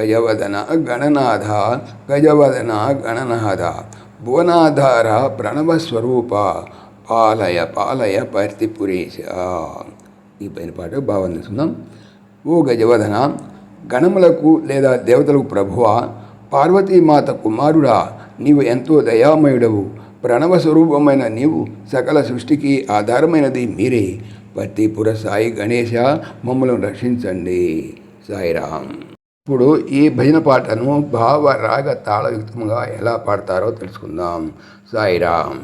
గజవదన గణనాథ గజవదన గణనాథ. భువనాధార ప్రణవస్వరూప పాలయ పాలయ పర్తిపురేశ ఈ పైన పాట భావం తెలుసుకుందాం ఓ గజవదన గణములకు లేదా దేవతలకు ప్రభువ పార్వతీమాత కుమారుడా నీవు ఎంతో దయామయుడవు. ప్రణవ స్వరూపమైన నీవు సకల సృష్టికి ఆధారమైనది మీరే. పత్తిపుర సాయి గణేశ మమ్మల్ని రక్షించండి. సాయిరామ్. ఇప్పుడు ఈ భజన పాటను భావ రాగ తాళయుక్తంగా ఎలా పాడతారో తెలుసుకుందాం. సాయిరామ్.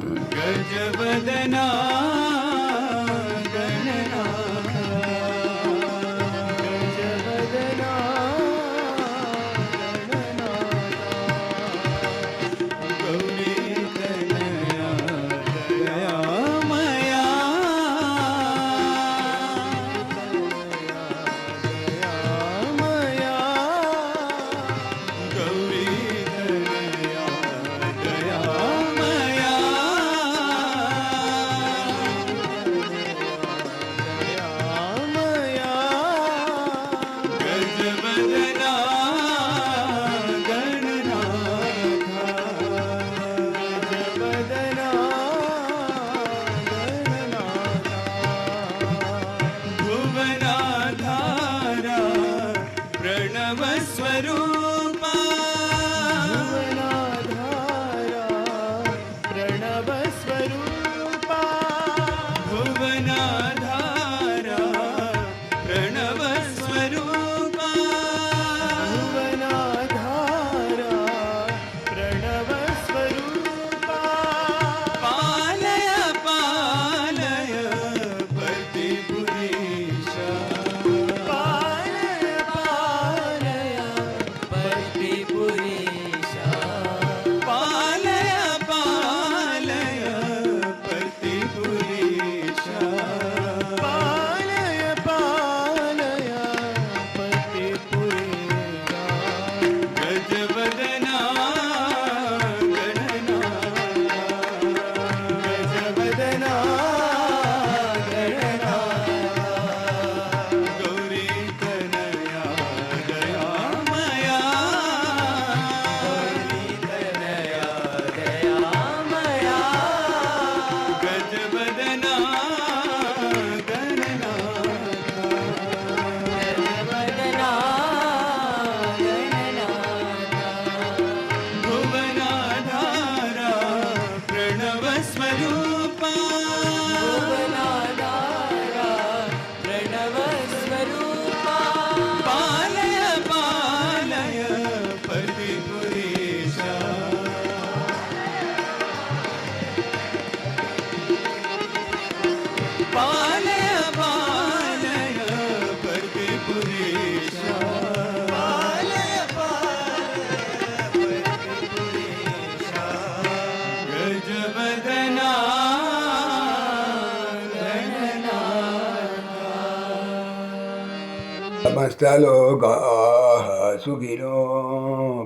సమస్తలోకాः సుఖినో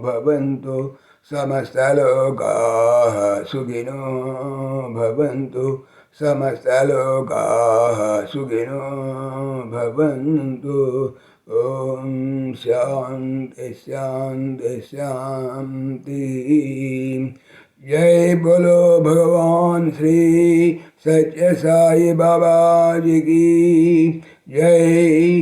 భవంతు సమస్తలోకాः సుఖినో భవంతు సమస్తలోకాः సుఖినో భవంతు ఓం శాంతి శాంతి శాంతి जय बोलो भगवान श्री सत्य साई बाबा जी की जय